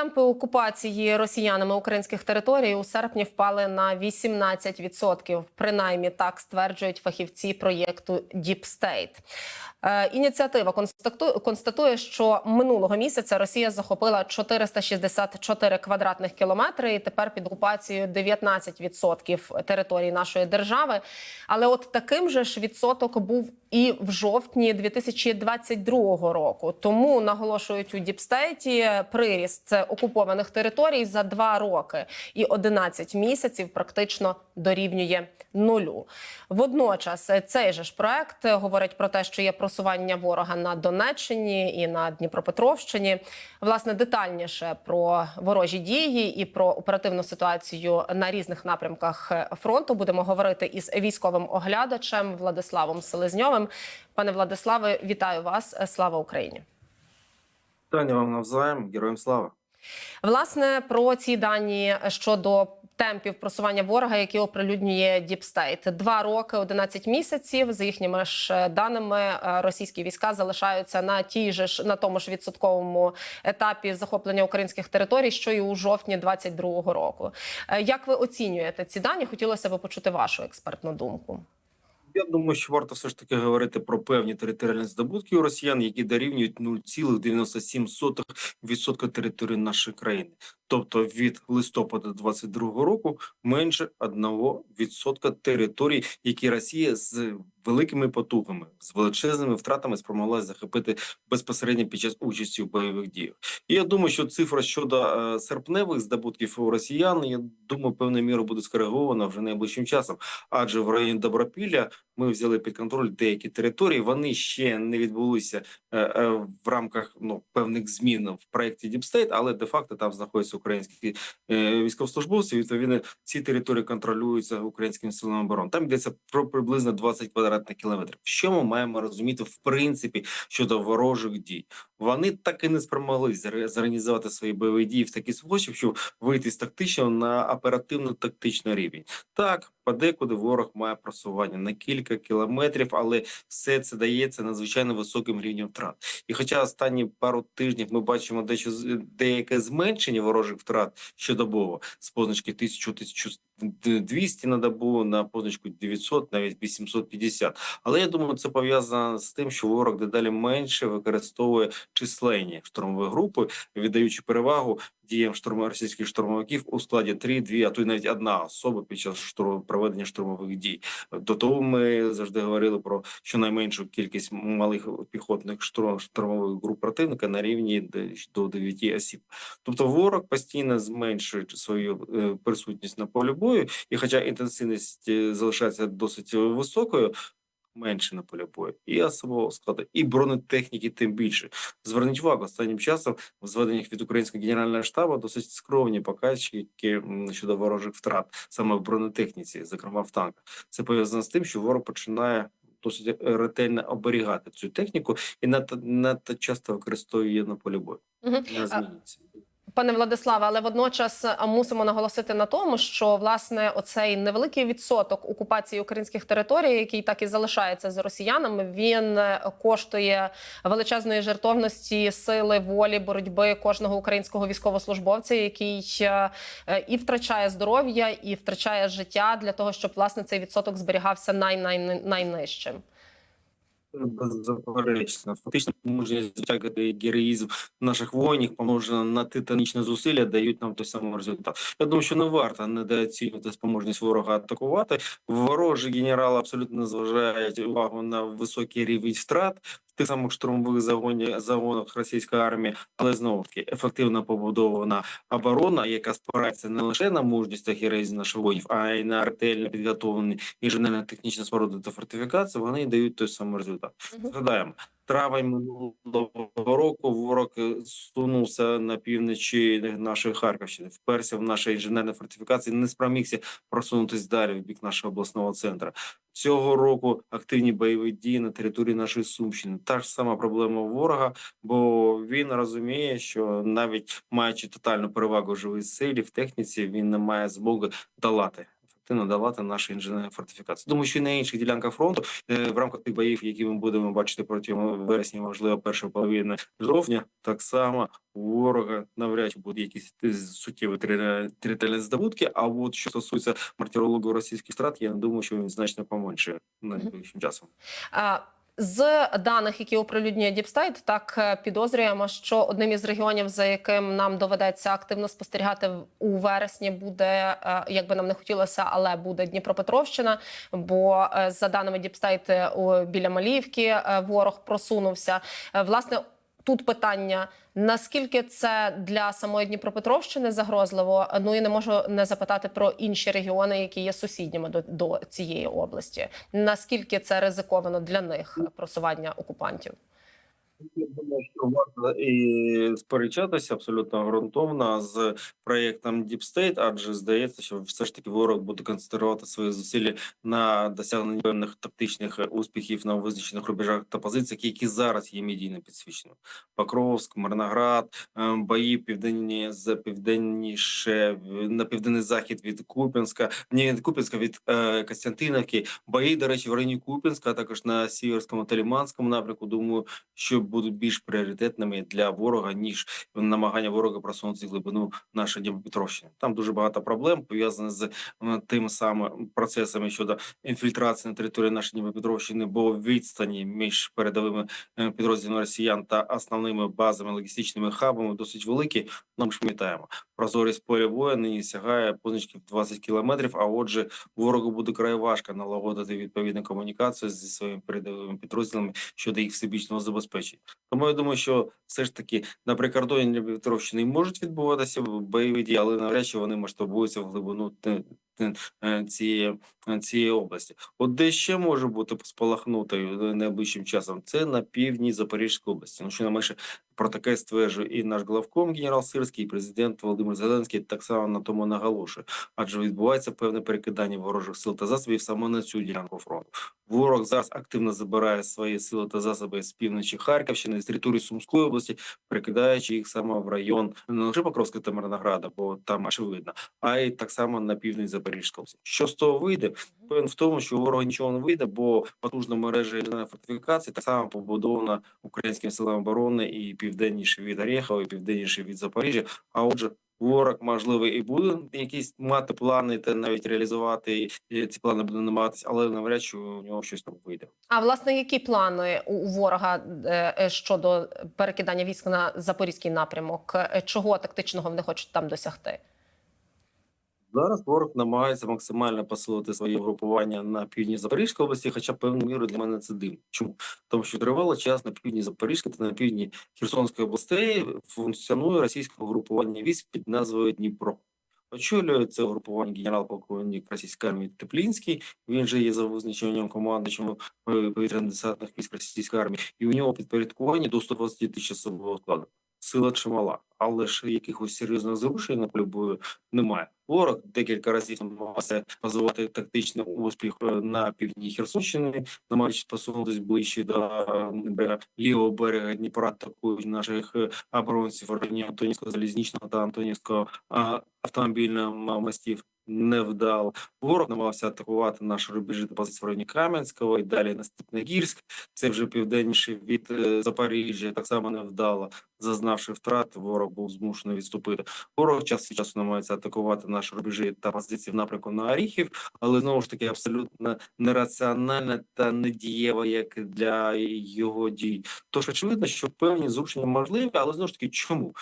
Темпи окупації росіянами українських територій у серпні впали на 18%. Принаймні так стверджують фахівці проєкту Deep State. Е, Ініціатива констату- констатує, що минулого місяця Росія захопила 464 квадратних кілометри і тепер під окупацією 19% території нашої держави. Але от таким же ж відсоток був і в жовтні 2022 року. Тому наголошують у Діпстейті приріст окупованих територій за два роки і 11 місяців практично дорівнює нулю. Водночас е, цей же ж проект е, говорить про те, що є просування ворога на Донеччині і на Дніпропетровщині. Власне, детальніше про ворожі дії і про оперативну ситуацію на різних напрямках е, фронту будемо говорити із військовим оглядачем Владиславом Селезньовим. Пане Владиславе, вітаю вас! Слава Україні! Таня вам навзаєм, героям слава. Власне, про ці дані щодо темпів просування ворога, які оприлюднює Діпстейт. Два роки, 11 місяців. За їхніми ж е, даними, е, російські війська залишаються на тій же ж на тому ж відсотковому етапі захоплення українських територій, що і у жовтні 22-го року. Е, Як ви оцінюєте ці дані? Хотілося б почути вашу експертну думку. Я думаю, що варто все ж таки говорити про певні територіальні здобутки у росіян, які дорівнюють 0,97% території нашої країни. Тобто від листопада 22 року менше 1% територій, які Росія з великими потугами, з величезними втратами спромоглася захопити безпосередньо під час участі в бойових діях. І я думаю, що цифра щодо е, серпневих здобутків у росіян, я думаю, певною мірою буде скоригована вже найближчим часом. Адже в районі Добропілля ми взяли під контроль деякі території. Вони ще не відбулися е, е, в рамках ну певних змін в проєкті State, але де факто там знаходяться українські військовослужбовці. Відповідно, ці території контролюються українським силами оборони. Там йдеться про приблизно 20 квадратних кілометрів. Що ми маємо розуміти в принципі щодо ворожих дій? Вони так і не спромоглись зорганізувати свої бойові дії в такий спосіб, щоб вийти з тактичного на оперативно-тактичний рівень. Так, подекуди ворог має просування на кілька кілометрів, але все це дається надзвичайно високим рівнем втрат. І хоча останні пару тижнів ми бачимо дещо деяке зменшення ворожих втрат щодобово з позначки 1000-1200 на добу на позначку 900, навіть 850. Але я думаю, це пов'язано з тим, що ворог дедалі менше використовує численні штурмові групи, віддаючи перевагу діям штурм російських штурмовиків у складі 3, 2, а то й навіть одна особа під час штурм проведення штурмових дій. До того ми завжди говорили про щонайменшу кількість малих піхотних штурм, штурмових груп противника на рівні до 9 осіб. Тобто ворог постійно зменшує свою е, присутність на полі бою, і хоча інтенсивність е, залишається досить високою. Менше на полі бою і особового складу, і бронетехніки, тим більше. Зверніть увагу, останнім часом в зведеннях від українського генерального штабу досить скромні показчики щодо ворожих втрат саме в бронетехніці, зокрема в танках. Це пов'язано з тим, що ворог починає досить ретельно оберігати цю техніку і надто надто часто використовує її на полі бою. Мгм. Не зміниться. Пане Владиславе, але водночас мусимо наголосити на тому, що власне оцей невеликий відсоток окупації українських територій, який так і залишається з росіянами, він е, коштує величезної жертовності, сили, волі, боротьби кожного українського військовослужбовця, який е, е, і втрачає здоров'я, і втрачає життя для того, щоб власне цей відсоток зберігався най-най- найнижчим. Беззаперечно. Фактично, мужність звитяга героїзм наших воїнів, помножено на титанічні зусилля, дають нам той самий результат. Я думаю, що не варто недооцінювати спроможність ворога атакувати. Ворожі генерали абсолютно зважають увагу на високий рівень втрат тих самих штурмових загоні, загонах російської армії, але знову таки ефективно побудована оборона, яка спирається не лише на мужність та героїзм наших воїнів, а й на ретельно підготовлені інженерно-технічні споруди та фортифікації. Вони дають той самий результат. Мгм. Згадаємо, травень минулого року ворог е, сунувся на півночі нашої Харківщини, вперся в наші інженерні фортифікації, не спромігся просунутися далі в бік нашого обласного центру. Цього року активні бойові дії на території нашої Сумщини. Та ж сама проблема ворога, бо він розуміє, що навіть маючи тотальну перевагу в живій силі в техніці, він не має змоги долати ефективно надавати наші інженерні фортифікації. Думаю, що і на інших ділянках фронту е, в рамках тих боїв, які ми будемо бачити протягом вересня, можливо, першої половини жовтня, так само ворога навряд чи будуть якісь суттєві територіальні здобутки. А от що стосується мартирологу російських страт, я думаю, що він значно поменше найближчим часом. Е, З даних, які оприлюднює Діпстайт, так е, підозрюємо, що одним із регіонів, за яким нам доведеться активно спостерігати у вересні, буде якби як би нам не хотілося, але буде Дніпропетровщина. Бо е, за даними Діпстайт, е, біля Маліївки е, ворог просунувся. Е, Власне, тут питання: наскільки це для самої Дніпропетровщини загрозливо? Ну і не можу не запитати про інші регіони, які є сусідніми до, до цієї області. Наскільки це ризиковано для них просування окупантів? І сперечатися абсолютно ґрунтовно з проєктом Deep State, адже здається, що все ж таки ворог буде концентрувати свої зусилля на досягненні певних тактичних успіхів на визначених рубежах та позиціях, які зараз є медійно підсвічені. Покровськ, Марноград, е, бої південні з південніше на південний захід від Куп'янська, ні від Куп'янська від е, Костянтинівки. Бої, до речі, в районі Куп'янська, а також на Сіверському та Ліманському напрямку. Думаю, що будуть більш пріоритетними для ворога ніж намагання ворога просунути глибину нашої Дніпропетровщини. Там дуже багато проблем пов'язаних з тим самим процесами щодо інфільтрації на території нашої Дніпропетровщини, бо відстані між передовими е, підрозділами росіян та основними базами логістичними хабами досить великі. Ми ж пам'ятаємо, прозорість поля бою нині сягає позначків 20 кілометрів. А отже, ворогу буде край важко налагодити відповідну комунікацію зі своїми передовими підрозділами щодо їх всебічного забезпечення. Тому я думаю, що все ж таки на прикордоні Дніпропетровщини можуть відбуватися бойові дії, але навряд чи вони масштабуються в глибину цієї, е, цієї області. От де ще може бути спалахнутою найближчим часом, це на півдні Запорізької області. Ну що не менше про таке стверджує і наш главком генерал Сирський, і президент Володимир Зеленський так само на тому наголошує, адже відбувається певне перекидання ворожих сил та засобів саме на цю ділянку фронту. Ворог зараз активно забирає свої сили та засоби з півночі Харківщини, з території Сумської області, перекидаючи їх саме в район не лише Покровська та Мирнограда, бо там аж видно, а й так само на південь Запорізької області. Що з того вийде? Певен в тому, що ворога нічого не вийде, бо потужна мережа інженерної фортифікації так само побудована українськими силами оборони і південніше від Орєхова, і південніше від Запоріжжя. А отже, ворог можливо і буде якісь мати плани та навіть реалізувати і ці плани буде намагатися, але навряд чи у нього щось там вийде. А власне, які плани у ворога е, е, щодо перекидання військ на запорізький напрямок? Е, Чого тактичного вони хочуть там досягти? Зараз ворог намагається максимально посилити своє групування на півдні Запорізької області, хоча певною мірою для мене це дивно. Чому? Тому що тривало час на півдні Запорізької та на півдні Херсонської областей функціонує російське групування військ під назвою Дніпро. Очолює це групування генерал-полковник російської армії Теплінський. Він же є за визначенням командуючим повітряно-десантних військ російської армії, і у нього підпорядкування до 120 тисяч особового складу. Сила чимала, але ж якихось серйозних зрушень на полі бою немає. Ворог декілька разів намагався позивати тактичний успіх е, на півдні Херсонщини, намагаючись посунутися ближче до лівого берега Дніпра, атакують наших е, оборонців районі Антонівського залізничного та Антонівського а, автомобільного мостів. Невдало. Ворог намагався атакувати наші рубежі та позиції в районі Кам'янського і далі на Степногірськ. Це вже південніше від е, Запоріжжя. Так само невдало. Зазнавши втрат, ворог був змушений відступити. Ворог час від часу намагається атакувати наші рубежі та позиції в напрямку на Оріхів, але знову ж таки абсолютно нераціональна та недієва як для його дій. Тож очевидно, що певні зрушення можливі, але знову ж таки, чому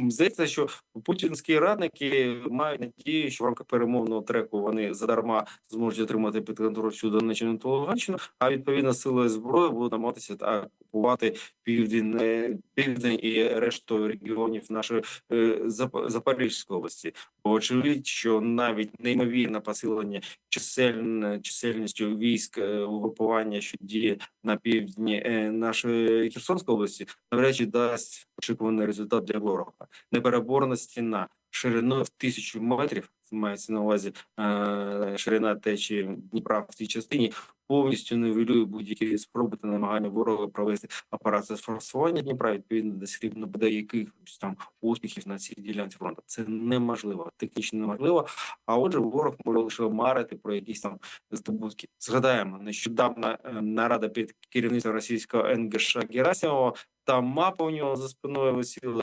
здається, що путінські радники мають надію, що в рамках перемовного треку вони задарма зможуть отримати під контроль всю Донеччину та Луганщину, а відповідно сили зброї будуть намагатися та окупувати південь, е, південь і решту регіонів нашої е, Запорізької області. Бо очевидь, що навіть неймовірне посилення чисельне чисельністю військ е, угрупування, що діє на півдні нашої Херсонської області, навряд чи дасть очікуваний результат для ворога. Непереборна стіна. Шириною в тисячу метрів. Мається на увазі е, ширина течії Дніпра в цій частині повністю нивелює будь-які спроби та намагання ворога провести з форсування Дніпра, відповідно дослідно буде якихось там успіхів на цій ділянці фронту. Це неможливо, технічно неможливо. А отже, ворог може лише марити про якісь там здобутки. Згадаємо, нещодавно е, нарада під керівництвом російського НГШ Герасимова. Там мапа у нього за спиною висіла,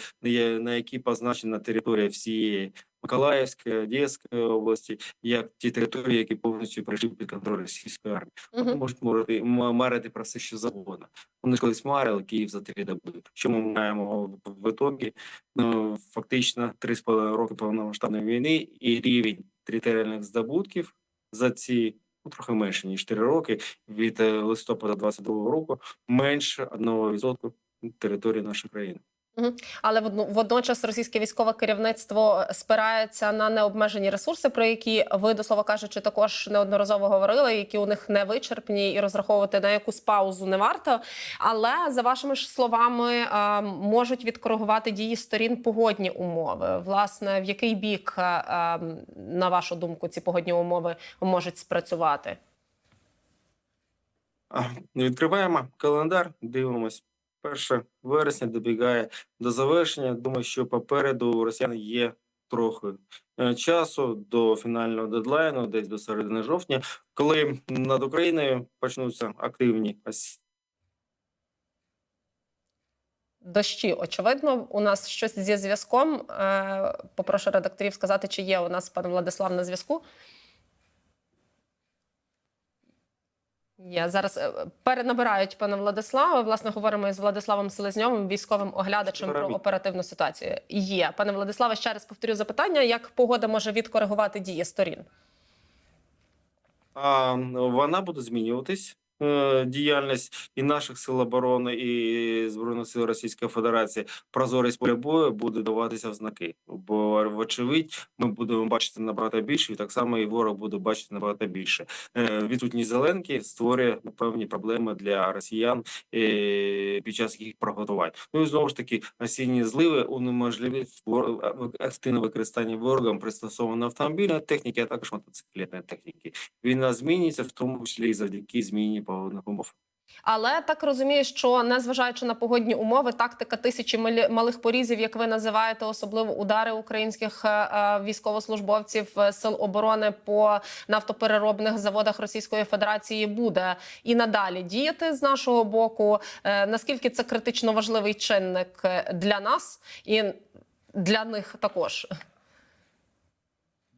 на якій позначена територія всієї Миколаївської, Одеської області, як ті території, які повністю прийшли під контроль російської армії. Вони Мгм. можуть марити, марити про все, що завгодно. Вони ж колись марили Київ за три доби. Що ми маємо в, ітогі? Ну, фактично, три з половиною роки повномасштабної війни і рівень територіальних здобутків за ці ну, трохи менше ніж 4 роки від листопада 22 року менше 1% території нашої країни. Але водно- водночас російське військове керівництво спирається на необмежені ресурси, про які ви до слова кажучи, також неодноразово говорили, які у них не вичерпні, і розраховувати на якусь паузу не варто. Але за вашими ж словами е, можуть відкоригувати дії сторін погодні умови. Власне, в який бік, е, е, на вашу думку, ці погодні умови можуть спрацювати? Відкриваємо календар, дивимось. 1 вересня добігає до завершення. Думаю, що попереду у росіян є трохи е, часу до фінального дедлайну, десь до середини жовтня, коли над Україною почнуться активні ось Дощі, очевидно, у нас щось зі зв'язком. Е, Попрошу редакторів сказати, чи є у нас пан Владислав на зв'язку. Є зараз е, перенабирають пана Владислава. Власне, говоримо із Владиславом Селезньовим, військовим оглядачем про оперативну ситуацію. Є пане Владиславе. Ще раз повторю запитання: як погода може відкоригувати дії сторін? А вона буде змінюватись. Е, Діяльність і наших сил оборони, і збройних сил Російської Федерації прозорість поля бою буде даватися в знаки. Бо вочевидь, ми будемо бачити набагато більше, і так само і ворог буде бачити набагато більше. Е, Відсутність зеленки створює певні проблеми для росіян е, під час їх приготувань. Ну і знову ж таки, осінні зливи унеможливлюють вор- активне використання ворогом пристосованої автомобільної техніки, а також мотоциклетної техніки. Війна змінюється, в тому числі і завдяки зміні погодних умов. Але так розумію, що незважаючи на погодні умови, тактика тисячі малих порізів, як ви називаєте, особливо удари українських е, е, військовослужбовців е, сил оборони по нафтопереробних заводах Російської Федерації буде і надалі діяти з нашого боку. Наскільки це критично важливий чинник для нас і для них також?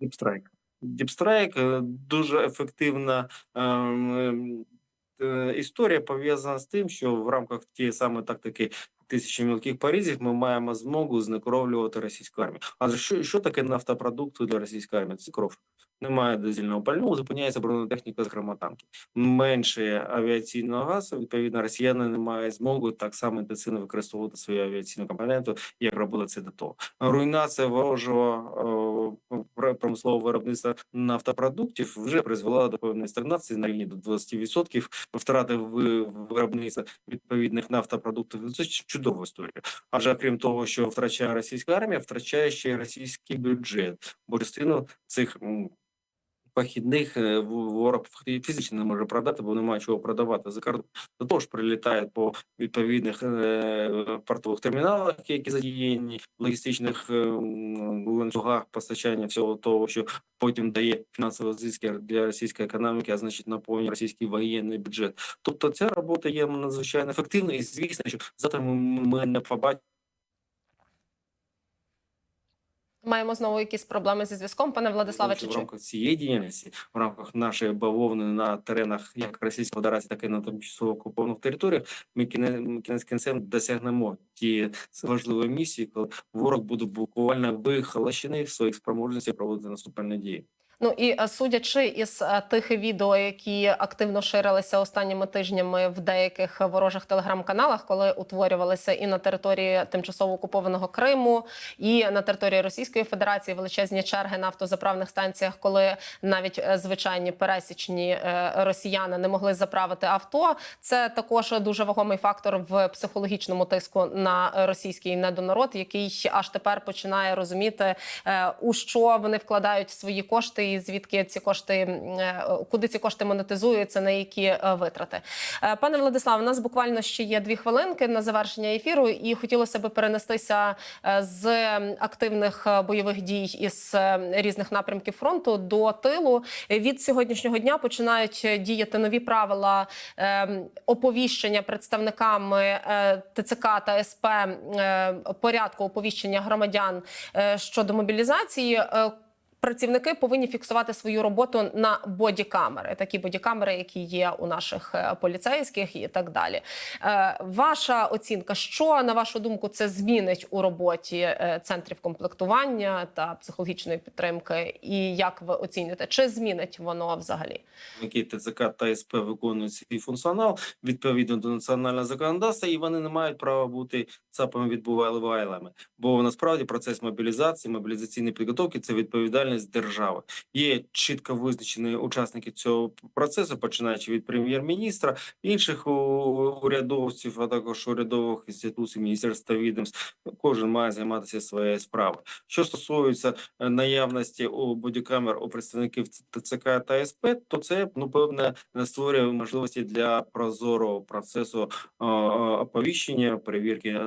Діпстрайк. Діпстрайк дуже ефективна ем, е, історія пов'язана з тим, що в рамках тієї самої тактики тисячі мілких парізів ми маємо змогу знекровлювати російську армію. А що, що таке нафтопродукти для російської армії? Це кров. Немає дизельного пального, зупиняється бронетехніка, зокрема танки. Менше авіаційного газу, відповідно, росіяни не мають змоги так само інтенсивно використовувати свою авіаційну компоненту, як робили це до того. Руйнація ворожого е, промислового виробництва нафтопродуктів вже призвела до певної стагнації на рівні до 20%. Втрати в виробництва відповідних нафтопродуктів. Це чудова історія. Адже крім того, що втрачає російська армія, втрачає ще й російський бюджет, бо частину цих. Похідних е, ворог фізично не може продати, бо немає чого продавати за кордон. До того прилітає по відповідних е, портових терміналах, які задіяні логістичних е, ланцюгах постачання всього того, що потім дає фінансові зиски для російської економіки, а значить наповнює російський воєнний бюджет. Тобто ця робота є надзвичайно ефективною, і звісно, що завтра ми не побачимо. Маємо знову якісь проблеми зі зв'язком, пане Владиславе. Чи в рамках цієї діяльності, в рамках нашої бавовни на теренах як Російської Федерації, так і на тимчасово окупованих територіях, ми кіне- кінець кінцем досягнемо ті важливої місії, коли ворог буде буквально вихолощений в своїх спроможностях проводити наступальні дії. Ну і е, судячи із е, тих відео, які активно ширилися останніми тижнями в деяких ворожих телеграм-каналах, коли утворювалися і на території тимчасово окупованого Криму, і на території Російської Федерації величезні черги на автозаправних станціях, коли навіть е, звичайні пересічні росіяни не могли заправити авто. Це також дуже вагомий фактор в психологічному тиску на російський недонарод, який аж тепер починає розуміти, у що вони вкладають свої кошти, і звідки ці кошти е, куди ці кошти монетизуються, на які е, витрати. Е, Пане Владиславе, у нас буквально ще є дві хвилинки на завершення ефіру, і хотілося б перенестися з активних бойових дій із різних напрямків фронту до тилу. Від сьогоднішнього дня починають діяти нові правила оповіщення представниками ТЦК та СП порядку оповіщення громадян щодо мобілізації. Працівники повинні фіксувати свою роботу на бодікамери, такі бодікамери, які є у наших е, поліцейських, і так далі. Е, Ваша оцінка, що на вашу думку це змінить у роботі е, центрів комплектування та психологічної підтримки, і як ви оцінюєте, чи змінить воно взагалі? які ТЦК та СП виконують свій функціонал відповідно до національного законодавства, і вони не мають права бути ЦАПами відбувайлами. Бо насправді процес мобілізації, мобілізаційної підготовки це відповідальність держави. Є чітко визначені учасники цього процесу, починаючи від прем'єр-міністра, інших урядовців, а також урядових інституцій, міністерств та відомств. Кожен має займатися своєю справою. Що стосується е, наявності у бодікамер у представників ТЦК та СП, то це ну певне створює можливості для прозорого процесу е, е, оповіщення, перевірки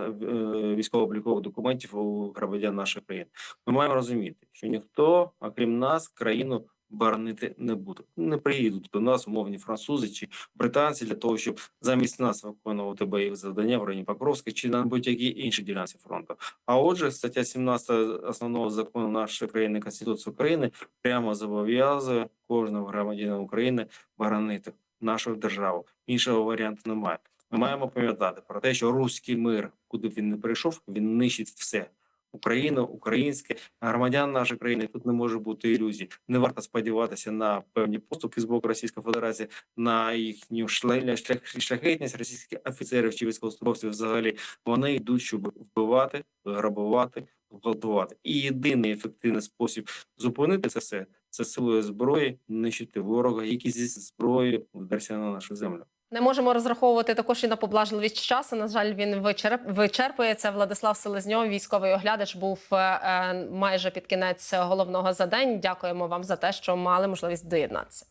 військово-облікових документів у громадян нашої країни. Ми маємо розуміти, що ніхто, окрім нас, країну боронити не буде. Не приїдуть до нас умовні французи чи британці для того, щоб замість нас виконувати бойові завдання в районі Покровська чи на будь-якій іншій ділянці фронту. А отже, стаття 17 основного закону нашої країни Конституції України прямо зобов'язує кожного громадянина України боронити нашу державу. Іншого варіанту немає. Ми маємо пам'ятати про те, що руський мир, куди б він не прийшов, він нищить все. Україну, українське громадян нашої країни тут не може бути ілюзій. Не варто сподіватися на певні поступки з боку Російської Федерації, на їхню шлях- шляхетність російських офіцерів чи військовослужбовців. Взагалі вони йдуть, щоб вбивати, грабувати, гвалтувати. І єдиний ефективний спосіб зупинити це все це силою зброї, нищити ворога, який зі зброєю вдерся на нашу землю. Не можемо розраховувати також і на поблажливість часу. На жаль, він вичерп... вичерпується. Владислав Селезньов, військовий оглядач, був е, е, майже під кінець головного за день. Дякуємо вам за те, що мали можливість доєднатися.